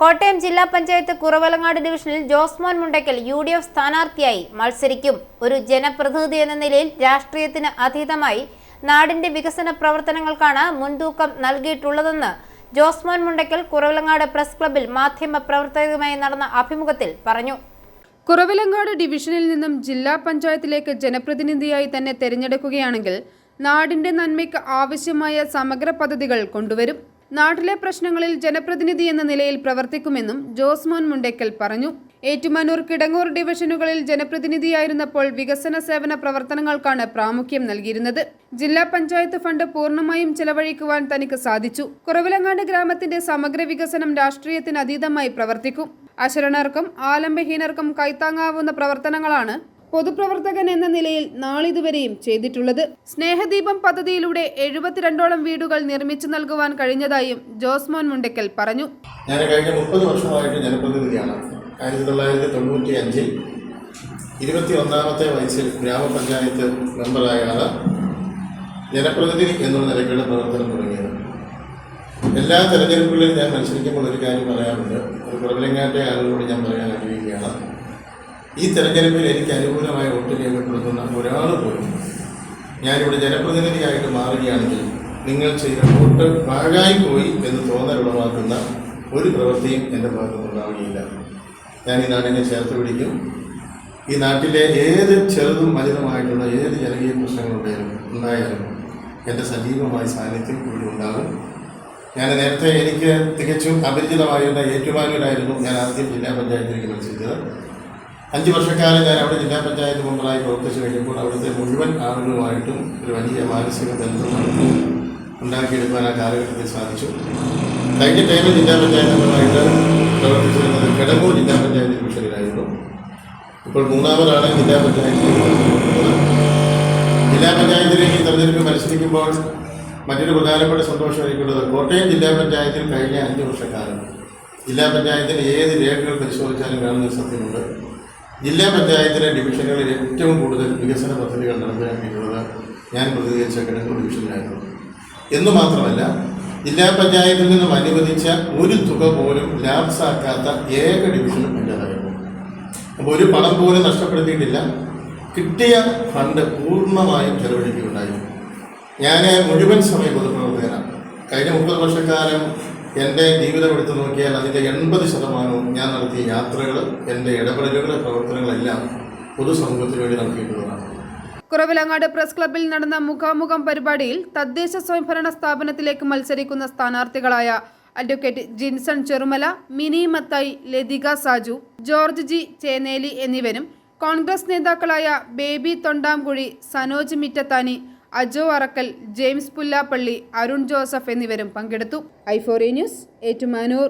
കോട്ടയം ജില്ലാ പഞ്ചായത്ത് കുറവലങ്ങാട് ഡിവിഷനിൽ Josemon Mundackal U D F സ്ഥാനാർത്ഥിയായി മത്സരിക്കും. ഒരു ജനപ്രതിനിധി എന്ന നിലയിൽ രാഷ്ട്രീയത്തിന് അതീതമായി നാടിന്റെ വികസന പ്രവർത്തനങ്ങൾക്കാണ് മുൻതൂക്കം നൽകിയിട്ടുള്ളതെന്ന് ജോസ്മോൻ മുണ്ടയ്ക്കൽ കുറവലങ്ങാട് പ്രസ് ക്ലബിൽ മാധ്യമ പ്രവർത്തകരുമായി നടന്ന അഭിമുഖത്തിൽ പറഞ്ഞു. കുറവിലങ്ങാട് ഡിവിഷനിൽ നിന്നും ജില്ലാ പഞ്ചായത്തിലേക്ക് ജനപ്രതിനിധിയായി തന്നെ തെരഞ്ഞെടുക്കുകയാണെങ്കിൽ നാടിന്റെ നന്മയ്ക്ക് ആവശ്യമായ സമഗ്ര പദ്ധതികൾ കൊണ്ടുവരും. നാട്ടിലെ പ്രശ്നങ്ങളിൽ ജനപ്രതിനിധി എന്ന നിലയിൽ പ്രവർത്തിക്കുമെന്നും ജോസ്മോൻ മുണ്ടേക്കൽ പറഞ്ഞു. ഏറ്റുമാനൂർ കിടങ്ങൂർ ഡിവിഷനുകളിൽ ജനപ്രതിനിധിയായിരുന്നപ്പോൾ വികസന സേവന പ്രവർത്തനങ്ങൾക്കാണ് പ്രാമുഖ്യം നൽകിയിരുന്നത്. ജില്ലാ പഞ്ചായത്ത് ഫണ്ട് പൂർണമായും ചെലവഴിക്കുവാൻ തനിക്ക് സാധിച്ചു. കുറവിലങ്ങാട് ഗ്രാമത്തിന്റെ സമഗ്ര വികസനം രാഷ്ട്രീയത്തിന് അതീതമായി പ്രവർത്തിക്കും. അശരണർക്കും ആലംബഹീനർക്കും കൈത്താങ്ങാവുന്ന പ്രവർത്തനങ്ങളാണ് പൊതുപ്രവർത്തകൻ എന്ന നിലയിൽ നാളിതുവരെയും ചെയ്തിട്ടുള്ളത്. സ്നേഹദീപം പദ്ധതിയിലൂടെ എഴുപത്തിരണ്ടോളം വീടുകൾ നിർമ്മിച്ചു നൽകുവാൻ കഴിഞ്ഞതായും ജോസ്മോൻ മുണ്ടക്കൽ പറഞ്ഞു. ഞാൻ കഴിഞ്ഞ മുപ്പത് വർഷമായിട്ട് ജനപ്രതിനിധിയാണ്. ആയിരത്തി തൊള്ളായിരത്തി തൊണ്ണൂറ്റി അഞ്ചിൽ ഇരുപത്തി ഒന്നാമത്തെ വയസ്സിൽ ഗ്രാമപഞ്ചായത്ത് മെമ്പറായാണ് ജനപ്രതിനിധി എന്നുള്ള നിലയ്ക്കുള്ള പ്രവർത്തനം തുടങ്ങിയത്. എല്ലാ തെരഞ്ഞെടുപ്പുകളിലും ഞാൻ മത്സരിക്കുമ്പോൾ ഒരു കാര്യം പറയാറുണ്ട്. ഒരു കുറവിലങ്ങാട്ടെ ആളുകളോട് ഞാൻ പറയാൻ ആഗ്രഹിക്കുകയാണ്. ഈ തെരഞ്ഞെടുപ്പിൽ എനിക്ക് അനുകൂലമായ വോട്ട് രേഖപ്പെടുത്തുന്ന ഒരാൾ പോലും ഞാനിവിടെ ജനപ്രതിനിധിയായിട്ട് മാറുകയാണെങ്കിൽ നിങ്ങൾ ചെയ്ത വോട്ട് പാഴായി പോയി എന്ന് തോന്നൽ ഉളവാക്കുന്ന ഒരു പ്രവൃത്തിയും എന്റെ ഭാഗത്തുനിന്നുണ്ടാവുകയില്ല ഞാൻ ഈ നാടിനെ ചേർത്ത് പിടിക്കും. ഈ നാട്ടിലെ ഏത് ചെറുതും വലുതുമായിട്ടുള്ള ഏത് ജനകീയ പ്രശ്നങ്ങളുണ്ടായാലും ഉണ്ടായാലും എന്റെ സജീവമായ സാന്നിധ്യം ഇവിടെ ഉണ്ടാകും. ഞാൻ നേരത്തെ എനിക്ക് തികച്ചും അപരിചിതമായിരുന്ന ഏറ്റുമാനൂരായിരുന്നു ഞാൻ ആദ്യം ജില്ലാ പഞ്ചായത്തിലേക്ക് മത്സരിച്ചത്. അഞ്ച് വർഷക്കാലം ഞാൻ അവിടെ ജില്ലാ പഞ്ചായത്ത് മെമ്പറായി പ്രവർത്തിച്ചു കഴിഞ്ഞപ്പോൾ അവിടുത്തെ മുഴുവൻ ആളുകളുമായിട്ടും ഒരു വലിയ മാനസിക ബന്ധം നടത്തി ഉണ്ടാക്കിയെടുക്കാൻ ആ കാലഘട്ടത്തിൽ സാധിച്ചു. കഴിഞ്ഞ ടൈമിൽ ജില്ലാ പഞ്ചായത്ത് മെമ്പറായിട്ട് പ്രവർത്തിച്ചിരുന്നത് കിടങ്ങൂർ ജില്ലാ പഞ്ചായത്ത് ഡിവിഷനിലായിരുന്നു ഇപ്പോൾ മൂന്നാമതാണ് ജില്ലാ പഞ്ചായത്തിൽ ജില്ലാ പഞ്ചായത്തിലേക്ക് തെരഞ്ഞെടുപ്പ് മത്സരിക്കുമ്പോൾ മറ്റൊരു പ്രധാനപ്പെട്ട സന്തോഷം എനിക്കുള്ളത് കോട്ടയം ജില്ലാ പഞ്ചായത്തിൽ കഴിഞ്ഞ അഞ്ച് വർഷക്കാലം ജില്ലാ പഞ്ചായത്തിൽ ഏത് രേഖകൾ പരിശോധിച്ചാലും കാണുന്ന സത്യമുണ്ട്. ജില്ലാ പഞ്ചായത്തിലെ ഡിവിഷനുകളിൽ ഏറ്റവും കൂടുതൽ വികസന പദ്ധതികൾ നടപ്പിലാക്കിയിട്ടുള്ളത് ഞാൻ പ്രതികരിച്ച കിഴങ്ങൂർ ഡിവിഷനിലായിരുന്നു. എന്ന് മാത്രമല്ല ജില്ലാ പഞ്ചായത്തിൽ നിന്നും അനുവദിച്ച ഒരു തുക പോലും ലാബ്സാക്കാത്ത ഏക ഡിവിഷനും ഇല്ലാതായിരുന്നു അപ്പോൾ ഒരു പണം പോലും നഷ്ടപ്പെടുത്തിയിട്ടില്ല. കിട്ടിയ ഫണ്ട് പൂർണമായും ചെലവഴിക്കുകയുണ്ടായി. ഞാൻ മുഴുവൻ സമയ പൊതുപ്രവർത്തകനാണ് കഴിഞ്ഞ മുപ്പത് വർഷക്കാലം എന്റെ ജീവിതം എടുത്തു നോക്കിയാൽ അതിന്റെ എൺപത് ശതമാനവും ഞാൻ നടത്തിയ യാത്രകൾ എന്റെ ഇടപെടലുകൾ പ്രവർത്തനങ്ങളെല്ലാം പൊതുസമൂഹത്തിന് വേണ്ടി നടത്തിയിട്ടുള്ളതാണ്. കുറവിലങ്ങാട് പ്രസ് ക്ലബിൽ നടന്ന മുഖാമുഖം പരിപാടിയിൽ തദ്ദേശ സ്വയംഭരണ സ്ഥാപനത്തിലേക്ക് മത്സരിക്കുന്ന സ്ഥാനാർത്ഥികളായ അഡ്വക്കേറ്റ് ജിൻസൺ ചെറുമല മിനി മത്തായി ലതിക സാജു ജോർജ് ജി ചേനേലി എന്നിവരും കോൺഗ്രസ് നേതാക്കളായ ബേബി തൊണ്ടാംകുഴി സനോജ് മിറ്റത്താനി അജോ അറക്കൽ ജെയിംസ് പുല്ലാപ്പള്ളി അരുൺ ജോസഫ് എന്നിവരും പങ്കെടുത്തു. ഐഫോറി ന്യൂസ് ഏറ്റുമാനൂർ.